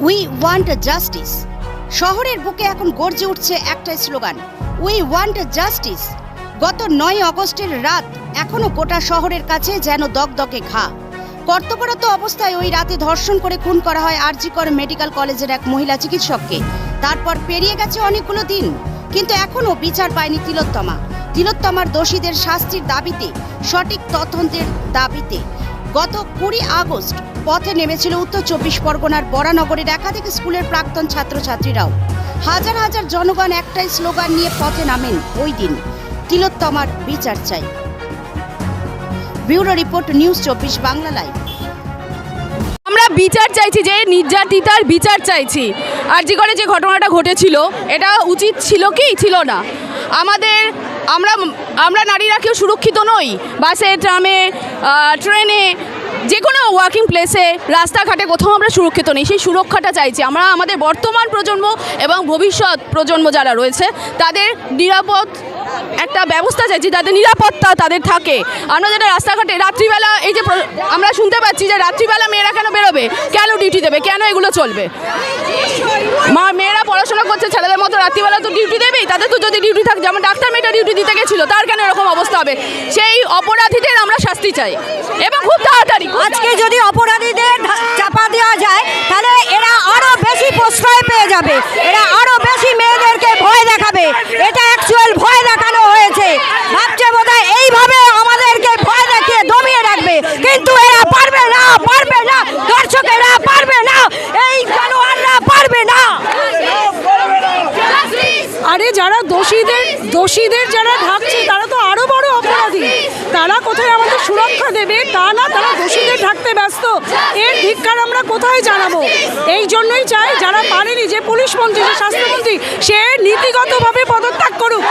We want justice শহরের বুকে এখন গর্জে উঠছে একটাই স্লোগান। উই ওয়ান্ট জাস্টিস গত নয় অগস্টের রাত এখনও গোটা শহরের কাছে যেন দগদগে ঘা। কর্তব্যরত অবস্থায় ওই রাতে ধর্ষণ করে খুন করা হয় আরজিকর মেডিকেল কলেজের এক মহিলা চিকিৎসককে। তারপর পেরিয়ে গেছে অনেকগুলো দিন। কিন্তু এখনও বিচার পায়নি তিলোত্তমা। তিলোত্তমার দোষীদের শাস্তির দাবিতে, সঠিক তদন্তের দাবিতে গত কুড়ি আগস্ট পথে নেমেছিল উত্তর চব্বিশ পরগনার বরানগরের একাধিক স্কুলের প্রাক্তন ছাত্রছাত্রীরাও। হাজার হাজার জনগণ একটাই স্লোগান নিয়ে পথে নামেন ওই দিন। তিলোত্তমার বিচার চাই। ব্যুরো রিপোর্ট, নিউজ চব্বিশ বাংলা লাইভ। আমরা বিচার চাইছি যে নির্যাতিতার বিচার চাইছি। আর জি করে যে ঘটনাটা ঘটেছিল, এটা উচিত ছিল কি? ছিল না। আমাদের, আমরা আমরা নারীরা কেউ সুরক্ষিত নই। বাসে, ট্রামে ট্রেনে যে কোনো ওয়ার্কিং প্লেসে রাস্তাঘাটে কোথাও আমরা সুরক্ষিত নেই। সেই সুরক্ষাটা চাইছি আমরা আমাদের বর্তমান প্রজন্ম এবং ভবিষ্যৎ প্রজন্ম যারা রয়েছে, তাদের নিরাপদ একটা ব্যবস্থা চাইছি যাতে নিরাপত্তা তাদের থাকে। আমরা যেটা রাস্তাঘাটে রাত্রিবেলা এই যে আমরা শুনতে পাচ্ছি যে রাত্রিবেলা মেয়েরা কেন বেরোবে? কেন ডিউটি দেবে? কেন এগুলো চলবে? মা, মেয়েরা পড়াশোনা করছে, ছেলেদের মতো রাত্রিবেলা তো ডিউটি দেবেই। তাদের তো যদি ডিউটি থাকে, যেমন ডাক্তার মেয়েটা ডিউটি দিতে গেছিল, তার কেন এরকম অবস্থা হবে? সেই অপরাধীদের আমরা শাস্তি চাই এবং খুব তাড়াতাড়ি। আজকে যদি অপরাধীদের চাপা দেওয়া যায় তাহলে এরা আরও বেশি প্রশ্রয় পেয়ে যাবে। এরা আরও বেশি মেয়েদেরকে ভয় দেখাবে। এটা অ্যাকচুয়াল ভয় দেখানো হয়েছে। ভাবছে বোধহয় এইভাবে আমাদেরকে ভয় দেখিয়ে দমিয়ে রাখবে। কিন্তু এরা পারবে না পারবে না। দর্শকেরা পারবে না। এই জানোয়াররা পারবে না। আরে যারা দোষীদের দোষীদের যারা ভাবছে তারা তো আরও বড় অপরাধী তারা কোথায় সুরক্ষা দেবে, তা না, তারা দোষীদের ঢাকতে ব্যস্ত। এর ধিক্কার আমরা কোথায় জানাব? এই জন্যই চাই যারা পারেনি যে পুলিশ মন্ত্রী, যে স্বাস্থ্যমন্ত্রী, সে নীতিগতভাবে পদত্যাগ করুক।